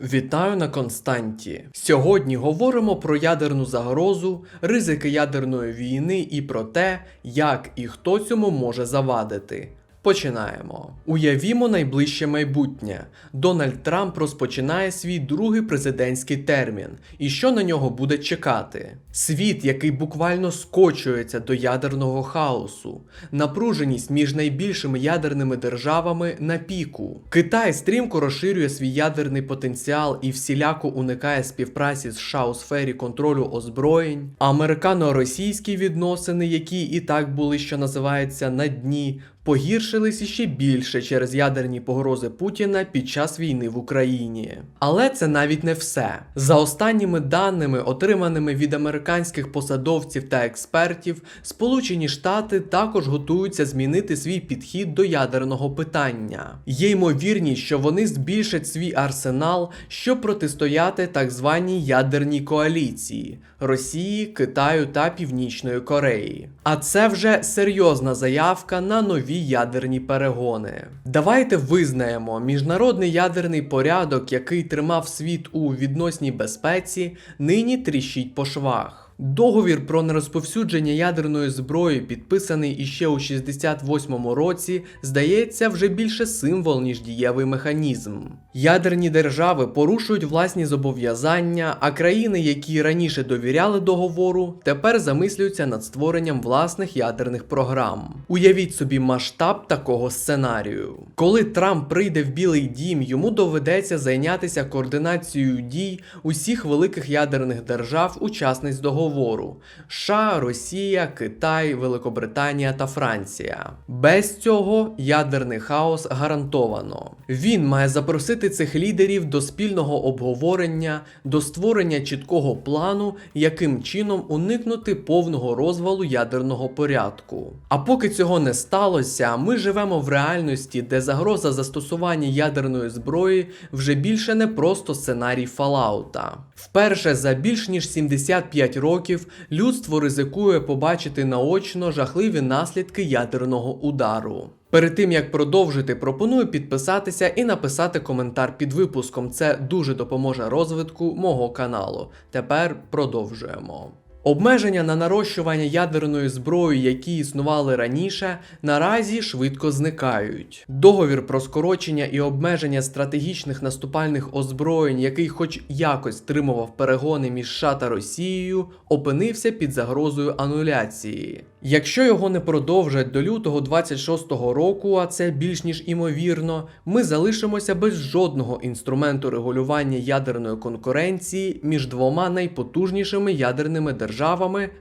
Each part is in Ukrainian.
Вітаю на Константі. Сьогодні говоримо про ядерну загрозу, ризики ядерної війни і про те, як і хто цьому може завадити. Починаємо. Уявімо найближче майбутнє. Дональд Трамп розпочинає свій другий президентський термін. І що на нього буде чекати? Світ, який буквально скочується до ядерного хаосу, напруженість між найбільшими ядерними державами на піку. Китай стрімко розширює свій ядерний потенціал і всіляко уникає співпраці з США у сфері контролю озброєнь. Американо-російські відносини, які і так були, що називається, на дні, погіршились іще більше через ядерні погрози Путіна під час війни в Україні. Але це навіть не все. За останніми даними, отриманими від американських посадовців та експертів, Сполучені Штати також готуються змінити свій підхід до ядерного питання. Є ймовірність, що вони збільшать свій арсенал, щоб протистояти так званій ядерній коаліції Росії, Китаю та Північної Кореї. А це вже серйозна заявка на нові ядерні перегони. Давайте визнаємо, міжнародний ядерний порядок, який тримав світ у відносній безпеці, нині тріщить по швах. Договір про нерозповсюдження ядерної зброї, підписаний іще у 68-му році, здається вже більше символ, ніж дієвий механізм. Ядерні держави порушують власні зобов'язання, а країни, які раніше довіряли договору, тепер замислюються над створенням власних ядерних програм. Уявіть собі масштаб такого сценарію. Коли Трамп прийде в Білий Дім, йому доведеться зайнятися координацією дій усіх великих ядерних держав, учасниць договору: США, Росія, Китай, Великобританія та Франція. Без цього ядерний хаос гарантовано. Він має запросити цих лідерів до спільного обговорення, до створення чіткого плану, яким чином уникнути повного розвалу ядерного порядку. А поки цього не сталося, ми живемо в реальності, де загроза застосування ядерної зброї вже більше не просто сценарій Фалаута. Вперше за більш ніж 75 років людство ризикує побачити наочно жахливі наслідки ядерного удару. Перед тим як продовжити, пропоную підписатися і написати коментар під випуском. Це дуже допоможе розвитку мого каналу. Тепер продовжуємо. Обмеження на нарощування ядерної зброї, які існували раніше, наразі швидко зникають. Договір про скорочення і обмеження стратегічних наступальних озброєнь, який хоч якось стримував перегони між США та Росією, опинився під загрозою ануляції. Якщо його не продовжать до лютого 26-го року, а це більш ніж імовірно, ми залишимося без жодного інструменту регулювання ядерної конкуренції між двома найпотужнішими ядерними державами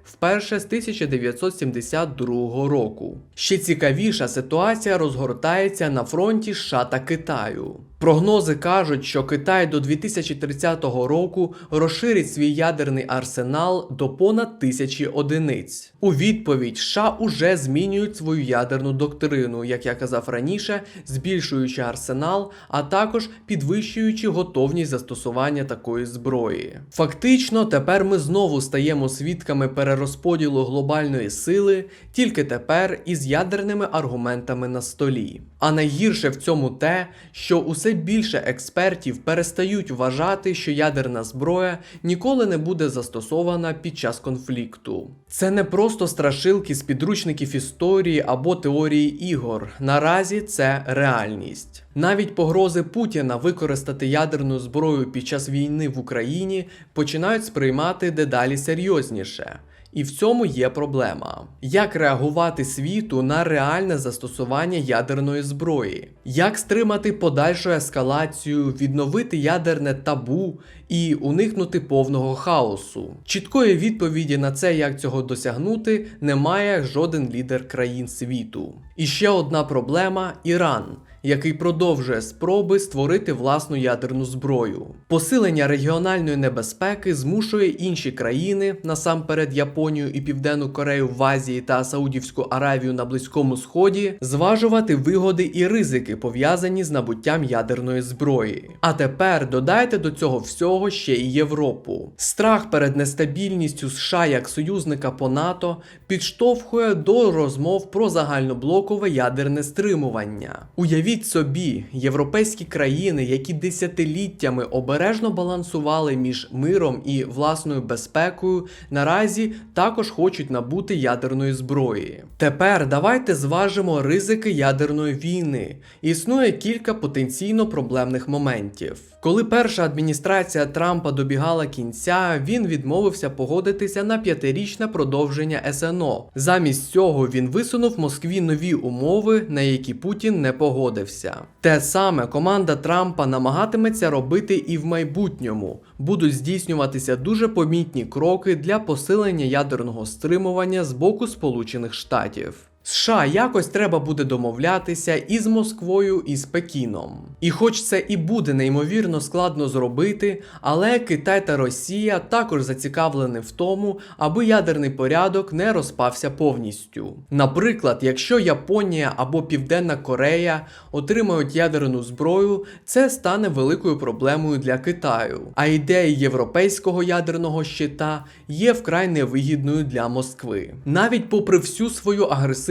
вперше з 1972 року. Ще цікавіша ситуація розгортається на фронті США та Китаю. Прогнози кажуть, що Китай до 2030 року розширить свій ядерний арсенал до понад тисячі одиниць. У відповідь США уже змінюють свою ядерну доктрину, як я казав раніше, збільшуючи арсенал, а також підвищуючи готовність застосування такої зброї. Фактично, тепер ми знову стаємо свідками перерозподілу глобальної сили, тільки тепер із ядерними аргументами на столі. А найгірше в цьому те, що усе більше експертів перестають вважати, що ядерна зброя ніколи не буде застосована під час конфлікту. Це не просто страшилки з підручників історії або теорії ігор. Наразі це реальність. Навіть погрози Путіна використати ядерну зброю під час війни в Україні починають сприймати дедалі серйозніше. І в цьому є проблема. Як реагувати світу на реальне застосування ядерної зброї? Як стримати подальшу ескалацію, відновити ядерне табу і уникнути повного хаосу? Чіткої відповіді на це, як цього досягнути, немає жоден лідер країн світу. І ще одна проблема Іран який продовжує спроби створити власну ядерну зброю. Посилення регіональної небезпеки змушує інші країни, насамперед Японію і Південну Корею в Азії та Саудівську Аравію на Близькому Сході, зважувати вигоди і ризики, пов'язані з набуттям ядерної зброї. А тепер додайте до цього всього ще і Європу. Страх перед нестабільністю США як союзника по НАТО підштовхує до розмов про загальноблокове ядерне стримування. Уявіть Уявіть собі, європейські країни, які десятиліттями обережно балансували між миром і власною безпекою, наразі також хочуть набути ядерної зброї. Тепер давайте зважимо ризики ядерної війни. Існує кілька потенційно проблемних моментів. Коли перша адміністрація Трампа добігала кінця, він відмовився погодитися на п'ятирічне продовження СНО. Замість цього він висунув Москві нові умови, на які Путін не погодився. Те саме команда Трампа намагатиметься робити і в майбутньому. Будуть здійснюватися дуже помітні кроки для посилення ядерного стримування з боку Сполучених Штатів. США якось треба буде домовлятися і з Москвою, і з Пекіном. І хоч це і буде неймовірно складно зробити, але Китай та Росія також зацікавлені в тому, аби ядерний порядок не розпався повністю. Наприклад, якщо Японія або Південна Корея отримають ядерну зброю, це стане великою проблемою для Китаю. А ідея європейського ядерного щита є вкрай невигідною для Москви. Навіть попри всю свою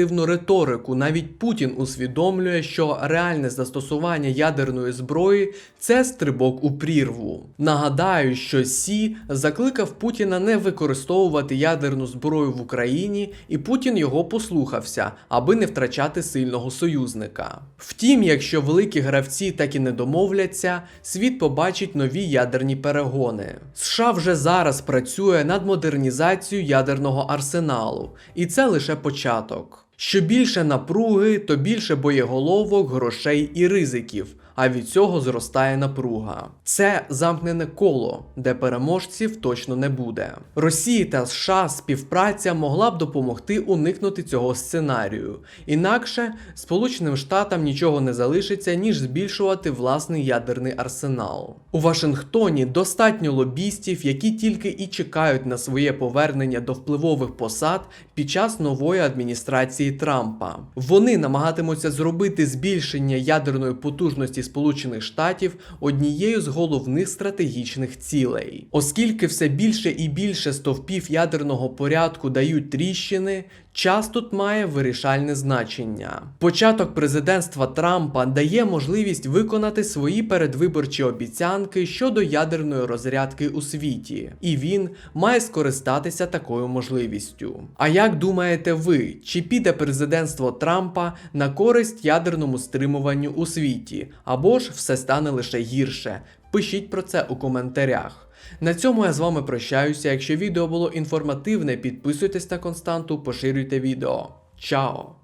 агресивну риторику, навіть Путін усвідомлює, що реальне застосування ядерної зброї це стрибок у прірву. Нагадаю, що Сі закликав Путіна не використовувати ядерну зброю в Україні, і Путін його послухався, аби не втрачати сильного союзника. Втім, якщо великі гравці так і не домовляться, світ побачить нові ядерні перегони. США вже зараз працює над модернізацією ядерного арсеналу, і це лише початок. Що більше напруги, то більше боєголовок, грошей і ризиків, а від цього зростає напруга. Це замкнене коло, де переможців точно не буде. Росії та США співпраця могла б допомогти уникнути цього сценарію. Інакше Сполученим Штатам нічого не залишиться, ніж збільшувати власний ядерний арсенал. У Вашингтоні достатньо лобістів, які тільки і чекають на своє повернення до впливових посад під час нової адміністрації Трампа. Вони намагатимуться зробити збільшення ядерної потужності Сполучених Штатів однією з головних стратегічних цілей. Оскільки все більше і більше стовпів ядерного порядку дають тріщини, час тут має вирішальне значення. Початок президентства Трампа дає можливість виконати свої передвиборчі обіцянки щодо ядерної розрядки у світі, і він має скористатися такою можливістю. А як думаєте ви, чи піде президентство Трампа на користь ядерному стримуванню у світі, або ж все стане лише гірше? Пишіть про це у коментарях. На цьому я з вами прощаюся. Якщо відео було інформативне, підписуйтесь на константу, поширюйте відео. Чао!